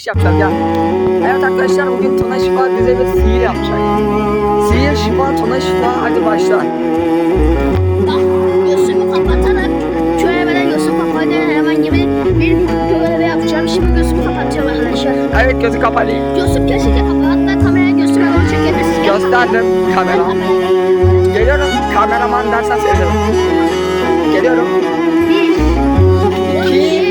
çekiliş yapacağız ya. Evet arkadaşlar bugün Tuna Şifa bize bir sihir yapacak. Sihir şifa, Tuna şifa hadi başla. Bak gözümü kapatarak çölemeden gözümü kapatarak hemen gibi bir görevi yapacağım. Şimdi gözümü kapatacağım arkadaşlar. Evet gözü kapalı. Gözüm kesinlikle kapalı. Hatta kameraya gösterme onu çekebilirsin. Gösterdim kamera. Geliyorum kameraman dersen sevinirim. Geliyorum. Bir, İki,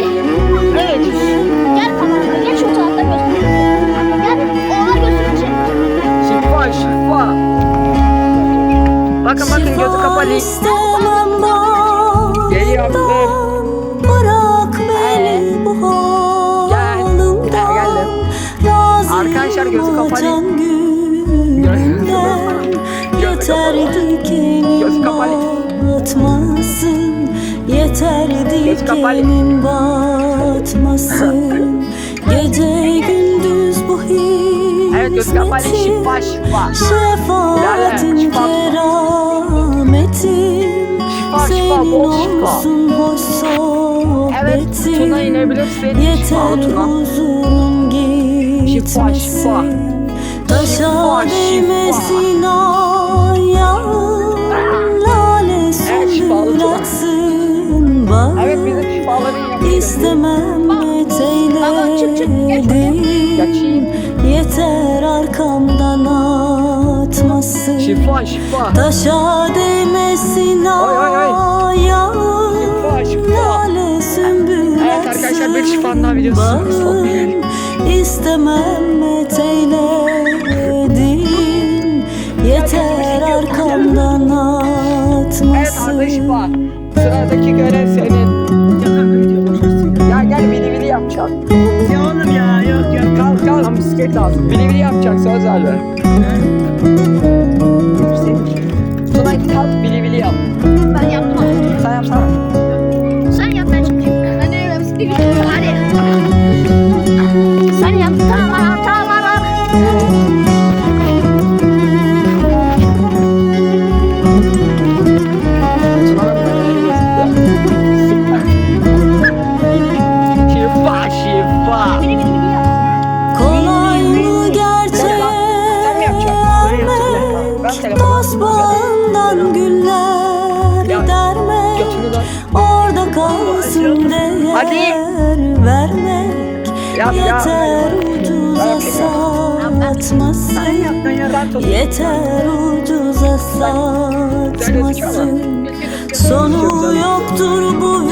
Arkadaşlar gözü kapalı. can günden Yeter Gözü kapalı. dikenin batmasın Yeter Gözü kapalı. dikenin batmasın Gece gündüz bu hizmetin. Şefaatin kerametin Senin olsun hoş sohbetin Yeter Tuna. Şifa, şifa. Taşa değmesin ayağın Lale Evet, şifalı söndür Tuna. aksın bağın Evet bizim şifaların yapıyoruz. İstemem Geçeyim. Yeter arkamdan atmasın Şifa şifa. Taşa değmesin ayağın Şifa, şifa. Lale sümbül Evet arkadaşlar bir şifanın daha videosu. İstemem eteyledin Yeter arkamdan Evet Arda şifa. atmasın Sıradaki görev senin. Ya gel bili bili yapacak. Ya oğlum ya yok yok. Kalk kalk. Tam bisiklet lazım. Bili bili yapacak söz verdi. Tuna kalk bili bili yap. Ben yapmam. Sen yapsana. Sen yap ben çekeyim. Ben de yapayım. Hadi. Hadi. vermek Yap, yap. Yeter ucuza satmasın. Yeter ucuza satmasın. Sonu yoktur bu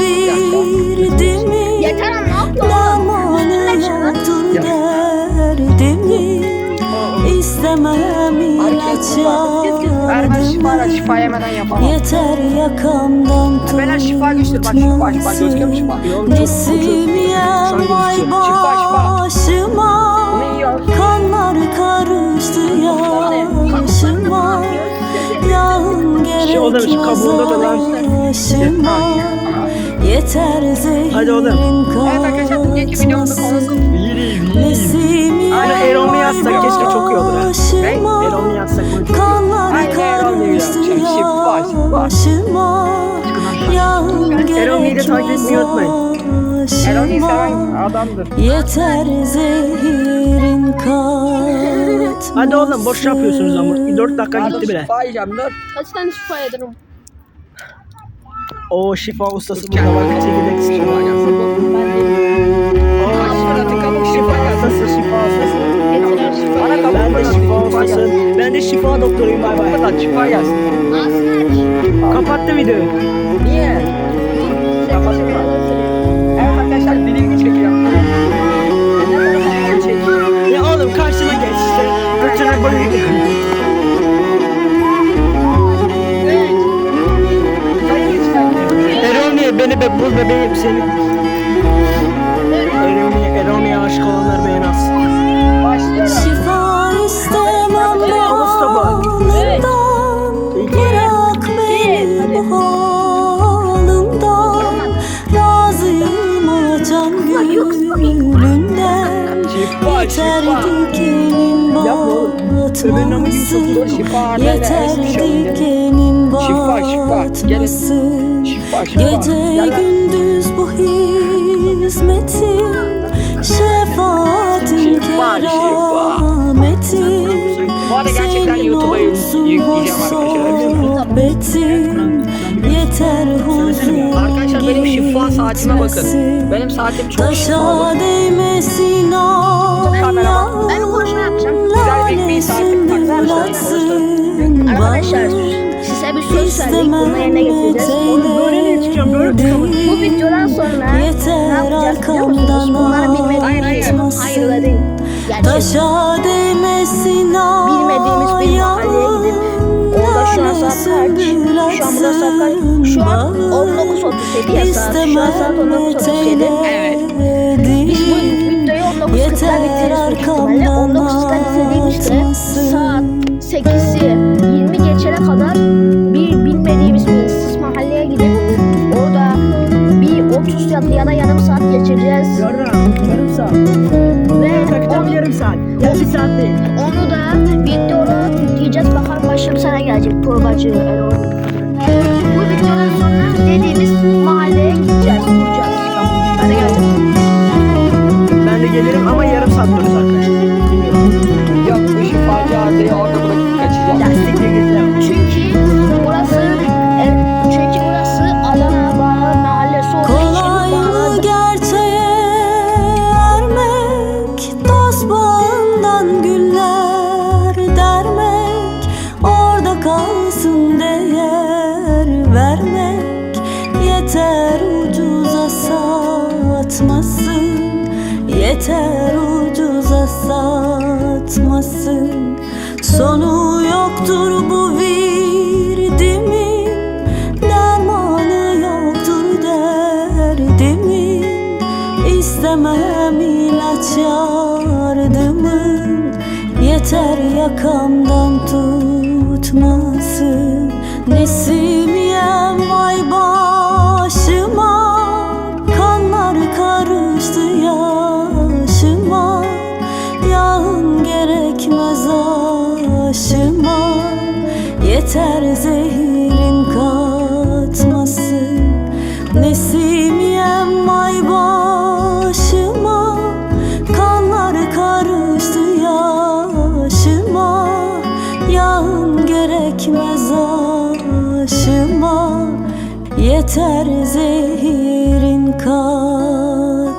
Ben şifa yemeden yapamam. Yeter yakamdan Ben şifa güçlü bak şifa şifa gözüküyor şifa? Nesim yer vay Şifa, şifa. başıma. Kanlar karıştı yaşıma Yağın Şey gerekmez kabuğunda da lan. aşıma Yeter Hadi oğlum. zehrin konusu Nesim Aynen, yer Erol'u şifa. yaşıma Yağın Erol'u da takip etmeyi unutmayın. Erol'u seven adamdır. Yeter zehrin kat Hadi oğlum boş yapıyorsunuz ama. 4 dakika gitti bile. şifa yiyeceğim dur. Kaç tane şifa yedirim? O şifa ustası burada bak. Çekirdek şifa gelsin. Kabuk şifa. Ustası şifa ustası. Ben de şifa gelsin. Ben de şifa doktoruyum bay bay. Buradan şifa gelsin. Kapattı videoyu. Niye? Kapatın mı? Evet arkadaşlar. Bilingi çekiyorum. Ya oğlum karşıma geç işte. Fırçana böyle. Erol niye beni be bul bebeğim seni. şifa şifa. Yapma oğlum. Öbürünün amacı yusuflu şifa. Yeter dikenin batması. Şifa şifa. Gelin. Şifa şifa. Gece gündüz bu hizmetin. Şefaatin kerametin. Bu arada gerçekten YouTube'a yükleyeceğim arkadaşlar. Sohbetin. Saatime bakın. Benim saatim çok Kameraman. Ben konuşma yapacağım. Güzel bir ekmeği saatim takmış arkadaşlar. Arkadaşlar size bir söz verdik. Bunu yerine getireceğiz. Oğlum böyle ne çıkacağım böyle çıkamam. Bu videodan sonra ne yapacağız biliyor musunuz? Bunları bilmediğimiz için. ağlatmasın. Hayır öyle değil. Gerçek. Taşa değmesin Bilmediğimiz bir mahalleye gidip saat kaç? Şu an burada saat kaç? Şu an 19.37 ya saat. Şu an saat 19.37. Evet. Biz bu videoyu 19.40'da bitiririz büyük ihtimalle. 19.40'da bitirdiğimizde saat 8'i Yeter ucuza satmasın. Sonu yoktur bu virdimin. Dermanı yoktur derdimin. İstemem ilaç yardımın Yeter yakamdan Yeter zehirin katmasın Nesimiyem ay başıma Kanlar karıştı yaşıma. Yağın gerekmez aşıma. Yeter zehirin katmasın